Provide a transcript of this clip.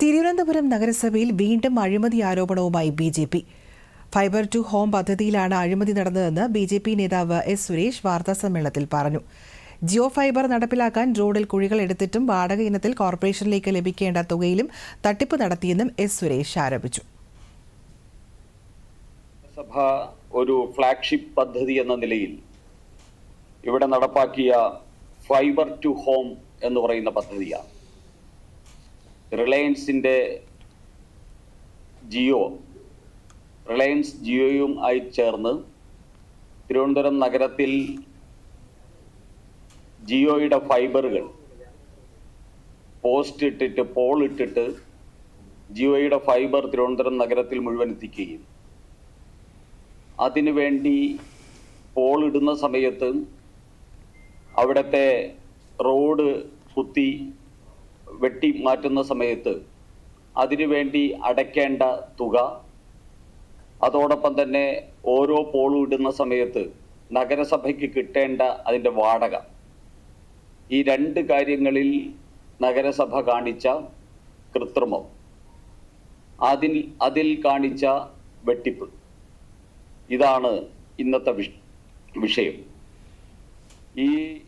തിരുവനന്തപുരം നഗരസഭയിൽ വീണ്ടും അഴിമതി ആരോപണവുമായി B J P. Fibre to home പദ്ധതിയിലാണ് അഴിമതി നടന്നതെന്ന് ബി ജെ പി നേതാവ് എസ് സുരേഷ് വാർത്താസമ്മേളനത്തിൽ പറഞ്ഞു. ജിയോ ഫൈബർ നടപ്പിലാക്കാൻ റോഡിൽ കുഴികൾ എടുത്തിട്ടും വാടക ഇനത്തിൽ കോർപ്പറേഷനിലേക്ക് ലഭിക്കേണ്ട തുകയിലും തട്ടിപ്പ് നടത്തിയെന്നും എസ് സുരേഷ് ആരോപിച്ചു. സഭ ഒരു ഫ്ലാഗ്ഷിപ്പ് പദ്ധതി എന്ന നിലയിൽ ഇവിടെ നടപ്പാക്കിയ ഫൈബർ ടു ഹോം എന്ന് പറയുന്ന പദ്ധതിയാണ്. റിലയൻസിന്റെ ജിയോ റിലയൻസ് ജിയോയും ആയി ചേർന്ന് തിരുവനന്തപുരം നഗരത്തിൽ ജിയോയുടെ ഫൈബറുകൾ പോസ്റ്റ് ഇട്ടിട്ട് പോൾ ഇട്ടിട്ട് ജിയോയുടെ ഫൈബർ തിരുവനന്തപുരം നഗരത്തിൽ മുഴുവൻ എത്തിക്കുകയും. അതിനുവേണ്ടി പോൾ ഇടുന്ന സമയത്ത് അവിടുത്തെ റോഡ് കുത്തി വെട്ടി മാറ്റുന്ന സമയത്ത് അതിനുവേണ്ടി അടയ്ക്കേണ്ട തുക അതോടൊപ്പം തന്നെ ഓരോ പോളും ഇടുന്ന സമയത്ത് നഗരസഭയ്ക്ക് കിട്ടേണ്ട അതിന്റെ വാടക. ഈ രണ്ട് കാര്യങ്ങളിൽ നഗരസഭ കാണിച്ച കൃത്രിമം. അതിൽ അതിൽ കാണിച്ച വെട്ടിപ്പ്. ഇതാണ് ഇന്നത്തെ വിഷ- വിഷയം. ഈ